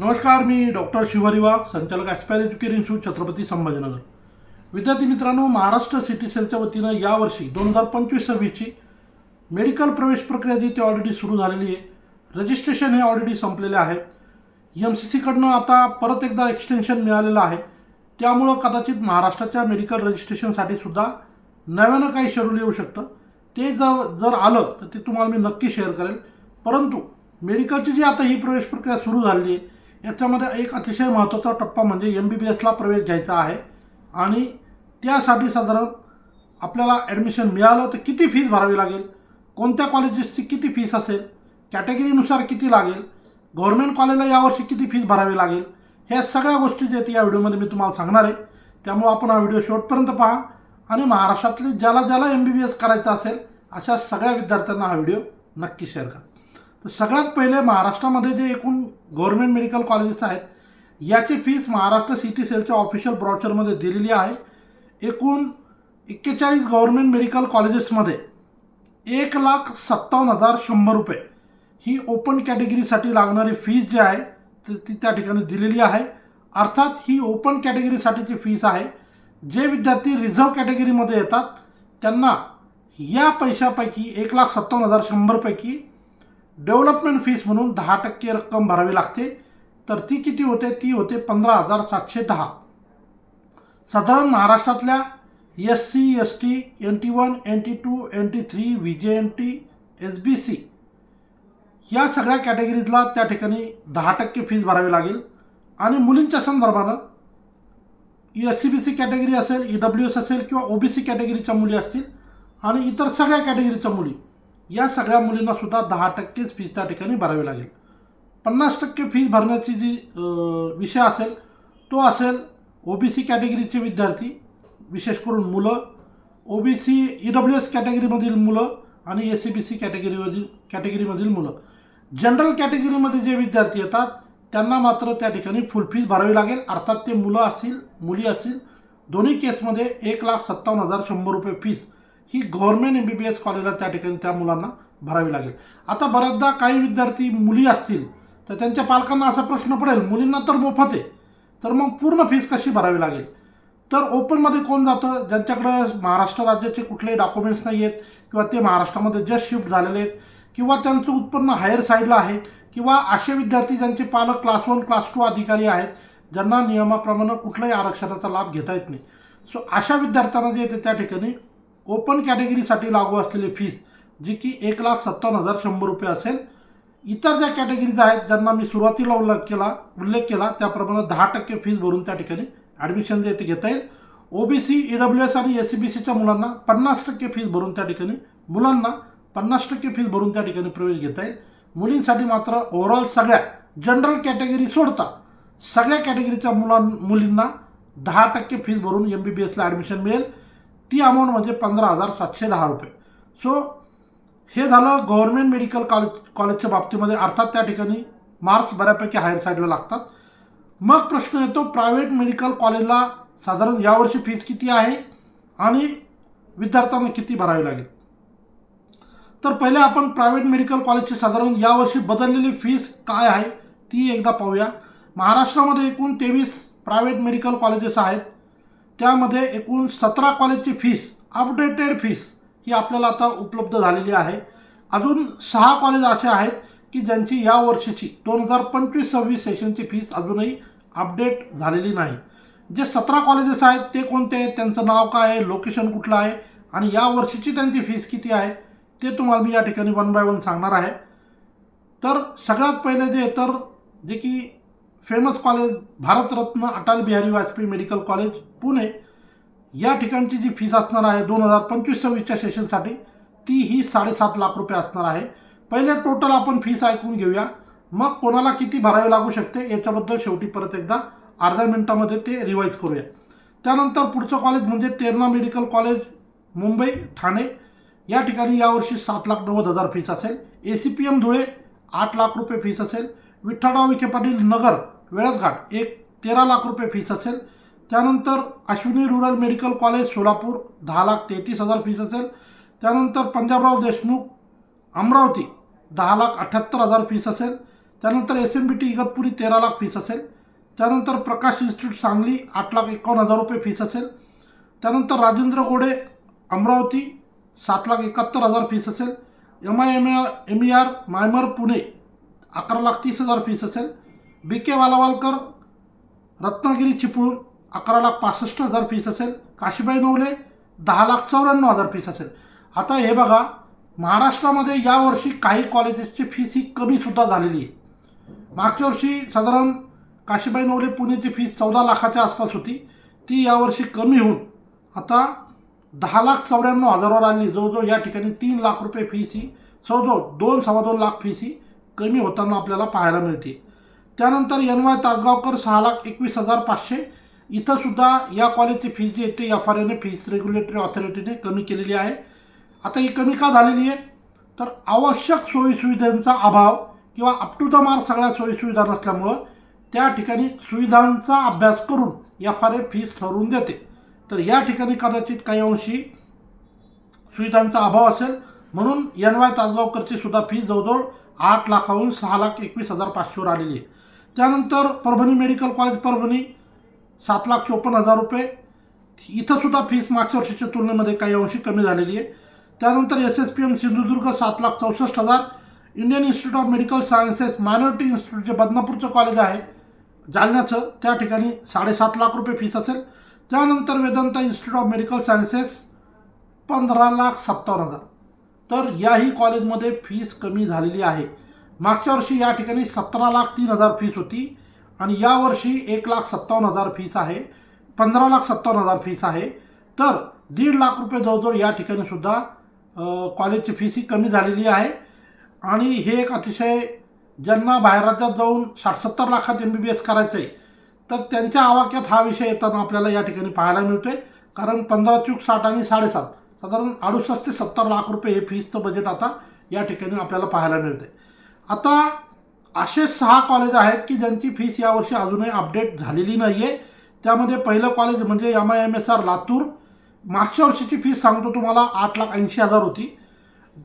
नमस्कार मी डॉक्टर शिवारी वाघ संचालक aspire education institute Chhatrapati Sambhajinagar. विद्यार्थी मित्रांनो महाराष्ट्र सिटी सेलच्या वतीनं यावर्षी दोन हजार पंचवीस सव्वीसची मेडिकल प्रवेश प्रक्रिया जी ती ऑलरेडी सुरू झालेली आहे. रजिस्ट्रेशन हे ऑलरेडी संपलेले आहे एम सी सीकडनं आता परत एकदा एक्सटेन्शन मिळालेलं आहे. त्यामुळं कदाचित महाराष्ट्राच्या मेडिकल रजिस्ट्रेशनसाठी सुद्धा नव्यानं काही शेड्यूल येऊ शकतं. ते जर जर आलं तर ते तुम्हाला मी नक्की शेअर करेल. परंतु मेडिकलची जी आता ही प्रवेश प्रक्रिया सुरू झालेली आहे याच्यामध्ये एक अतिशय महत्त्वाचा टप्पा म्हणजे एम बी बी एसला प्रवेश घ्यायचा आहे. आणि त्यासाठी साधारण आपल्याला ॲडमिशन मिळालं तर किती फीज भरावी लागेल? कोणत्या कॉलेजेसची किती फीस असेल? कॅटेगरीनुसार किती लागेल? गव्हर्मेंट कॉलेजला यावर्षी किती फीज भरावी लागेल? ह्या सगळ्या गोष्टी जे आहेत या व्हिडिओमध्ये मी तुम्हाला सांगणार आहे. त्यामुळं आपण हा व्हिडिओ शेवटपर्यंत पहा. आणि महाराष्ट्रातले ज्याला ज्याला एम बी बी एस करायचं असेल अशा सगळ्या विद्यार्थ्यांना हा व्हिडिओ नक्की शेअर करा. तर सगळ्यात पहिले महाराष्ट्रामध्ये जे एकूण गव्हर्मेंट मेडिकल कॉलेजेस आहेत याची फीस महाराष्ट्र सिटी सेलच्या ऑफिशियल ब्रॉचरमध्ये दिलेली आहे. एकूण एक्केचाळीस गव्हर्मेंट मेडिकल कॉलेजेसमध्ये एक लाख सत्तावन्न हजार शंभर रुपये ही ओपन कॅटेगरीसाठी लागणारी फीज जी आहे ती ती त्या ठिकाणी दिलेली आहे. अर्थात ही ओपन कॅटेगरीसाठीची फीस आहे. जे विद्यार्थी रिझर्व कॅटेगरीमध्ये येतात त्यांना या पैशापैकी एक लाख सत्तावन्न हजार शंभरपैकी डेव्हलपमेंट फीस म्हणून दहा टक्के रक्कम भरावी लागते. तर ती किती होते? ती होते पंधरा हजार सातशे दहा. साधारण महाराष्ट्रातल्या S C S T N T one N T two N T three V J N T S B C या सगळ्या कॅटेगरीजला त्या ठिकाणी दहा टक्के फीज भरावी लागेल. आणि मुलींच्या संदर्भानं S C B C category असेल ई डब्ल्यू एस असेल किंवा ओ बी सी कॅटेगरीच्या मुली असतील आणि इतर सगळ्या कॅटेगरीच्या मुली या सगळ्या मुलींना सुद्धा दहा टक्केच फीस त्या ठिकाणी भरावी लागेल. पन्नास टक्के फीस भरण्याची जी विषय असेल तो असेल ओ बी सी कॅटेगरीचे विद्यार्थी विशेष करून मुलं O B C E W S कॅटेगरीमधील मुलं आणि एस सी बी सी कॅटेगरीमधील कॅटेगरीमधील मुलं. जनरल कॅटेगरीमध्ये जे विद्यार्थी येतात त्यांना मात्र त्या ठिकाणी फुल फीस भरावी लागेल. अर्थात ते मुलं असतील मुली असतील दोन्ही केसमध्ये एक लाख सत्तावन्न हजार शंभर रुपये फीस ही government M B B S कॉलेजला त्या ठिकाणी त्या मुलांना भरावी लागेल. आता बऱ्याचदा काही विद्यार्थी मुली असतील तर त्यांच्या पालकांना असा प्रश्न पडेल मुलींना तर मोफत आहे तर मग पूर्ण फीस कशी भरावी लागेल? तर ओपनमध्ये कोण जातं? ज्यांच्याकडं महाराष्ट्र राज्याचे कुठलेही डॉक्युमेंट्स नाही आहेत किंवा ते महाराष्ट्रामध्ये जस्ट शिफ्ट झालेले आहेत किंवा त्यांचं उत्पन्न हायर साईडला आहे किंवा असे विद्यार्थी ज्यांचे पालक क्लास वन क्लास टू अधिकारी आहेत ज्यांना नियमाप्रमाणे कुठल्याही आरक्षणाचा लाभ घेता येत नाही. सो अशा विद्यार्थ्यांना जे येते त्या ठिकाणी ओपन कॅटेगरीसाठी लागू असलेली फीस जी की एक लाख सत्तावन्न हजार शंभर रुपये असेल. इतर ज्या कॅटेगरीज आहेत ज्यांना मी सुरुवातीला उल्लेख केला उल्लेख केला त्याप्रमाणे दहा टक्के फीस भरून त्या ठिकाणी ॲडमिशन जे ते घेता येईल. O B C E W S आणि एस सी बी सीच्या मुलांना पन्नास टक्के फीस भरून त्या ठिकाणी मुलांना पन्नास टक्के फीस भरून त्या ठिकाणी प्रवेश घेता येईल. मुलींसाठी मात्र ओव्हरऑल सगळ्या जनरल कॅटेगरी सोडता सगळ्या कॅटेगरीच्या मुलां मुलींना दहा टक्के फीज भरून एम बी बी एसला ॲडमिशन मिळेल. ती अमाऊंट म्हणजे पंधरा हजार सातशे दहा रुपये. सो हे झालं गव्हर्मेंट मेडिकल कॉलेज कॉलेजच्या बाबतीमध्ये. अर्थात त्या ठिकाणी मार्क्स बऱ्यापैकी हायर साईडला लागतात. मग प्रश्न येतो प्रायव्हेट मेडिकल कॉलेजला साधारण यावर्षी फीस किती आहे आणि विद्यार्थ्यांना किती भरावी लागेल? तर पहिले आपण प्रायव्हेट मेडिकल कॉलेजची साधारण यावर्षी बदललेली फीस काय आहे ती एकदा पाहूया. महाराष्ट्रामध्ये एकूण तेवीस प्रायव्हेट मेडिकल कॉलेजेस आहेत. त्यामध्ये एकूण सतरा कॉलेजची फीस अपडेटेड फीस ही आपल्याला आता उपलब्ध झालेली आहे. अजून सहा कॉलेज असे आहेत की ज्यांची या वर्षीची दोन हजार पंचवीस सव्वीस सेशनची फीस अजूनही अपडेट झालेली नाही. जे सतरा कॉलेजेस आहेत ते कोणते आहेत त्यांचं नाव काय आहे लोकेशन कुठलं आहे आणि या वर्षीची त्यांची फीस किती आहे ते तुम्हाला मी या ठिकाणी वन बाय वन सांगणार आहे. तर सगळ्यात पहिले जे तर जे की famous college Bharat Ratna Atal Bihari Vajpayee medical college Pune या ठिकाणची जी फीस असणार आहे दोन हजार पंचवीस सव्वीसच्या सेशनसाठी ती ही साडेसात लाख रुपये असणार आहे. पहिले टोटल आपण फीस ऐकून घेऊया. मग कोणाला किती भरावी लागू शकते याच्याबद्दल शेवटी परत एकदा अर्ध्या मिनिटामध्ये ते रिवाईज करूया. त्यानंतर पुढचं कॉलेज म्हणजे तेरणा मेडिकल कॉलेज मुंबई ठाणे. या ठिकाणी यावर्षी सात लाख नव्वद हजार फीस असेल. A C P M Dhule आठ लाख रुपये फीस असेल. विठ्ठलराव विखे पाटील नगर वेळसघाट एक तेरा लाख रुपये फीस असेल. त्यानंतर Ashwini rural medical college Solapur दहा लाख तेहतीस हजार फीस असेल. त्यानंतर पंजाबराव देशमुख अमरावती दहा लाख अठ्ठ्याहत्तर हजार फीस असेल. त्यानंतर S M B T Igatpuri तेरा लाख फीस असेल. त्यानंतर प्रकाश इन्स्टिट्यूट सांगली आठ लाख एकावन्न हजार रुपये फीस असेल. त्यानंतर राजेंद्र गोडे अमरावती सात लाख एकाहत्तर हजार फीस असेल. M I M R M E R MIMER Pune अकरा लाख तीस हजार फीस असेल. बी के वालावालकर रत्नागिरी चिपळूण अकरा लाख पासष्ट हजार फीस असेल. काशीबाई नवले दहा लाख चौऱ्याण्णव हजार फीस असेल. आता हे बघा महाराष्ट्रामध्ये यावर्षी काही कॉलेजेसची फीस ही कमीसुद्धा झालेली आहे. मागच्या वर्षी साधारण काशीबाई नवले पुणेची फीस चौदा लाखाच्या आसपास होती. ती यावर्षी कमी होऊन आता दहा लाख चौऱ्याण्णव हजारावर आली. जवळजवळ या ठिकाणी तीन लाख रुपये फीस ही जवळजवळ दोन सव्वा दोन लाख फीस ही कमी होताना आपल्याला पाहायला मिळते. त्यानंतर एन वाय तासगावकर सहा लाख एकवीस हजार पाचशे इथंसुद्धा या कॉलेजची फीस जी येते एफ आर एने फीस रेग्युलेटरी ऑथॉरिटीने कमी केलेली आहे. आता ही कमी का झालेली आहे? तर आवश्यक सोयीसुविधांचा अभाव किंवा अप टू द मार्क सगळ्या सोयीसुविधा नसल्यामुळं त्या ठिकाणी सुविधांचा अभ्यास करून एफ आर ए फीस ठरवून देते. तर या ठिकाणी कदाचित काही अंशी सुविधांचा अभाव असेल. म्हणून एन वाय तासगावकरची सुद्धा फी जवळजवळ आठ लाखाहून सहा लाख एकवीस हजार पाचशेवर आलेली आहे. त्यानंतर परभणी मेडिकल कॉलेज परभणी सात लाख चोपन्न हजार रुपये. इथंसुद्धा फीस मागच्या वर्षीच्या तुलनेमध्ये काही अंशी कमी झालेली आहे. त्यानंतर S S P M Sindhudurg सात लाख चौसष्ट हजार. Indian institute of medical sciences minority institute जे बदनापूरचं कॉलेज आहे जालन्याचं त्या ठिकाणी साडेसात लाख रुपये फीस असेल. त्यानंतर Vedanta institute of medical sciences पंधरा लाख सत्तावन्न हजार. तर याही कॉलेजमध्ये फीस कमी झालेली आहे. मागच्या वर्षी या ठिकाणी सतरा लाख तीन हजार फीस होती. आणि यावर्षी एक लाख सत्तावन्न हजार फीस आहे पंधरा लाख सत्तावन्न हजार फीस आहे. तर दीड लाख रुपये जवळजवळ या ठिकाणी सुद्धा कॉलेजची फीस ही कमी झालेली आहे. आणि हे एक अतिशय ज्यांना बाहेर राज्यात जाऊन साठ सत्तर लाखात एम बी बी एस करायचं आहे तर त्यांच्या आवाक्यात हा विषय येताना आपल्याला या ठिकाणी पाहायला मिळतोय. कारण पंधरा चूक साठ आणि साडेसात साधारण अडुसष्ट ते सत्तर लाख रुपये हे फीसचं बजेट आता या ठिकाणी आपल्याला पाहायला मिळते आता असे सहा कॉलेज आहेत की ज्यांची फीस यावर्षी अजूनही अपडेट झालेली नाही आहे त्यामध्ये पहिलं कॉलेज म्हणजे M I M S R Latur. मागच्या वर्षीची फीस सांगतो तुम्हाला आठ लाख ऐंशी हजार होती.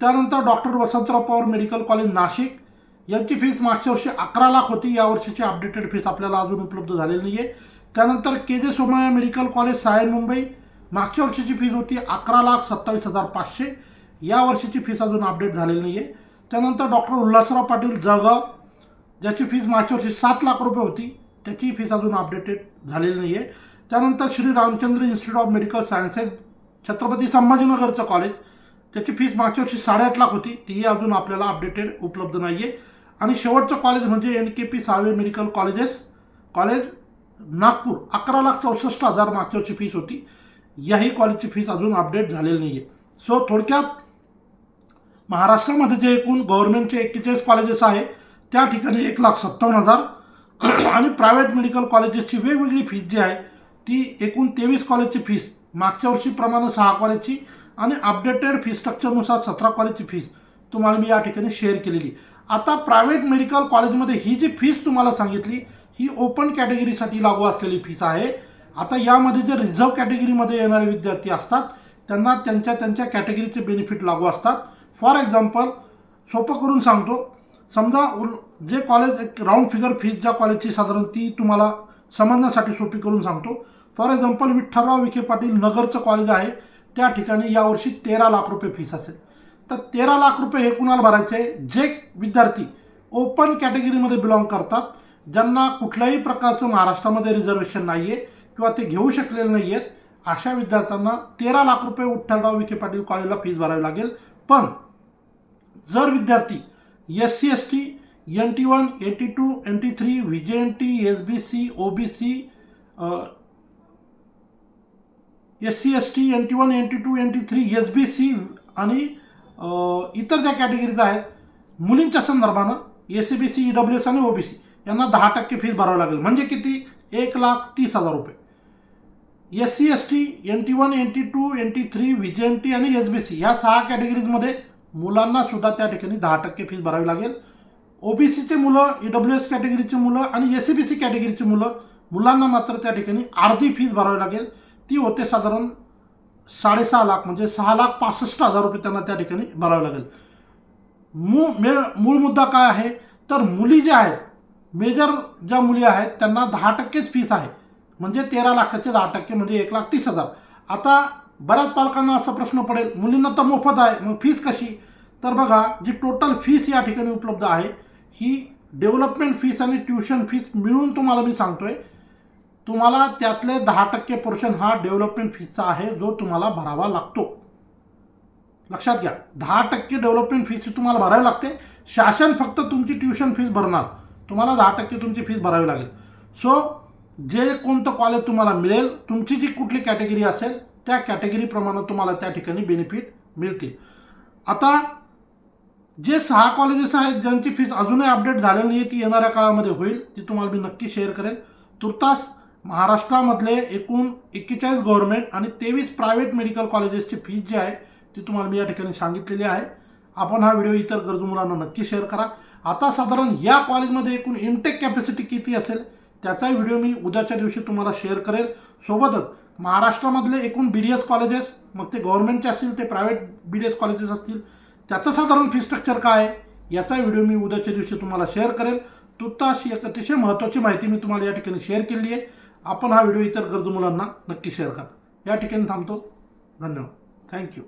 त्यानंतर doctor Vasantrao Pawar medical college Nashik. यांची फीस मागच्या वर्षी अकरा लाख होती. या वर्षीची अपडेटेड फीस आपल्याला अजून उपलब्ध झालेली नाही आहे त्यानंतर K J Somaiya medical college Sion Mumbai. मागच्या वर्षीची फीस होती अकरा लाख सत्तावीस हजार पाचशे. या वर्षीची फीस अजून अपडेट झालेली नाही आहे त्यानंतर डॉक्टर उल्हासराव पाटील जळगाव. ज्याची फीस मागच्या वर्षी सात लाख रुपये होती त्याची फीस अजून अपडेटेड झालेली नाही आहे त्यानंतर Shri Ramchandra institute of medical sciences Chhatrapati संभाजीनगरचं college त्याची फीस मागच्या वर्षी साडेआठ लाख होती तीही अजून आपल्याला अपडेटेड उपलब्ध नाही आहे आणि शेवटचं कॉलेज म्हणजे N K P Salve medical colleges college Nagpur अकरा लाख चौसष्ट हजार मागच्या वर्षी फीस होती. याही कॉलेजची फीस अजून अपडेट झालेली नाही आहे सो थोडक्यात महाराष्ट्रामध्ये जे एकूण गव्हर्नमेंटचे एक्केचाळीस कॉलेजेस आहे त्या ठिकाणी एक लाख सत्तावन्न हजार. आणि प्रायव्हेट मेडिकल कॉलेजेसची वेगवेगळी फीस जी आहे ती एकूण तेवीस कॉलेजची फीस मागच्या वर्षीप्रमाणे सहा कॉलेजची आणि अपडेटेड फी स्ट्रक्चरनुसार सतरा कॉलेजची फीस तुम्हाला मी या ठिकाणी शेअर केलेली. आता प्रायव्हेट मेडिकल कॉलेजमध्ये ही जी फीस तुम्हाला सांगितली ही ओपन कॅटेगरीसाठी लागू असलेली फीस आहे. आता यामध्ये जे रिझर्व्ह कॅटेगरीमध्ये येणारे विद्यार्थी असतात त्यांना त्यांच्या त्यांच्या कॅटेगरीचे बेनिफिट लागू असतात. फॉर एक्झाम्पल सोपं करून सांगतो समजा उल जे कॉलेज एक राऊंड फिगर फीज ज्या कॉलेजची साधारण ती तुम्हाला समजण्यासाठी सोपी करून सांगतो. फॉर एक्झाम्पल विठ्ठलराव विखे पाटील नगरचं कॉलेज आहे त्या ठिकाणी यावर्षी तेरा लाख रुपये फीस असेल. तर तेरा लाख रुपये हे कुणाला भरायचे? आहे जे विद्यार्थी ओपन कॅटेगरीमध्ये बिलॉंग करतात ज्यांना कुठल्याही प्रकारचं महाराष्ट्रामध्ये रिझर्वेशन नाही आहे किंवा ते घेऊ शकलेले नाही आहेत अशा विद्यार्थ्यांना तेरा लाख रुपये विठ्ठलराव विखे पाटील कॉलेजला फीस भरावी लागेल. पण जर विद्यार्थी S C S T N T one N T two N T three V J N T S B C O B C S C S T N T one N T two N T three S B C आणि इतर ज्या categories आहेत मुलींच्या संदर्भानं S C B C E W S आणि O B C यांना दहा टक्के fees भरावी लागेल म्हणजे किती एक लाख तीस हजार रुपये S C S T N T one N T two N T three V J N T आणि एस बी सी या सहा कॅटेगरीजमध्ये मुलांना सुद्धा त्या ठिकाणी दहा टक्के फीस भरावी लागेल. ओ बी सीचे मुलं ई डब्ल्यू एस कॅटेगरीची मुलं आणि एस सी बी सी कॅटेगरीची मुलं मुलांना मात्र त्या ठिकाणी अर्धी फीस भरावी लागेल. ती होते साधारण साडेसहा लाख म्हणजे सहा लाख पासष्ट हजार रुपये त्यांना त्या ठिकाणी भरावे लागेल. मू मे मूळ मुद्दा काय आहे? तर मुली ज्या आहेत मेजर ज्या मुली आहेत त्यांना दहा टक्केच फीस आहे. म्हणजे तेरा लाखाचे दहा टक्के म्हणजे एक लाख तीस हजार. आता बऱ्याच पालकांना असा प्रश्न पडेल मुलींना तर मोफत आहे मग फीस कशी? तर बघा जी टोटल फीस या ठिकाणी उपलब्ध आहे ही डेव्हलपमेंट फीस आणि ट्युशन फीस मिळून तुम्हाला मी सांगतोय. तुम्हाला त्यातले दहा टक्के पोर्शन हा डेव्हलपमेंट फीसचा आहे जो तुम्हाला भरावा लागतो. लक्षात घ्या दहा टक्के डेव्हलपमेंट फीस तुम्हाला भरावी लागते. शासन फक्त तुमची ट्युशन फीस भरणार. तुम्हाला दहा टक्के तुमची फीस भरावी लागेल. सो जे कोणतं कॉलेज तुम्हाला मिळेल तुमची जी कुठली कॅटेगरी असेल त्या कॅटेगरीप्रमाणे तुम्हाला त्या ठिकाणी बेनिफिट मिळतील. आता जे सहा कॉलेजेस आहेत ज्यांची फीस अजूनही अपडेट झालेली नाही ती येणाऱ्या काळामध्ये होईल ती तुम्हाला मी नक्की शेअर करेन. तुर्तास महाराष्ट्रामधले एकूण एक्केचाळीस गव्हर्नमेंट आणि तेवीस प्रायव्हेट मेडिकल कॉलेजेसची फीस जी आहे ती तुम्हाला मी या ठिकाणी सांगितलेली आहे. आपण हा व्हिडिओ इतर गरजू मुलांना नक्की शेअर करा. आता साधारण या कॉलेजमध्ये एकूण इनटेक कॅपॅसिटी किती असेल त्याचाही व्हिडिओ मी उद्याच्या दिवशी तुम्हाला शेअर करेल. सोबतच महाराष्ट्रामधले एकूण बी डी एस कॉलेजेस मग ते गव्हर्नमेंटचे असतील ते private B D S colleges असतील त्याचं साधारण फी स्ट्रक्चर काय आहे? याचा व्हिडिओ मी उद्याच्या दिवशी तुम्हाला शेअर करेल. तुताशी अशी एक अतिशय महत्त्वाची माहिती मी तुम्हाला या ठिकाणी शेअर केली आहे. आपण हा व्हिडिओ इतर गरजू मुलांना नक्की शेअर करा. या ठिकाणी थांबतो. धन्यवाद. थँक्यू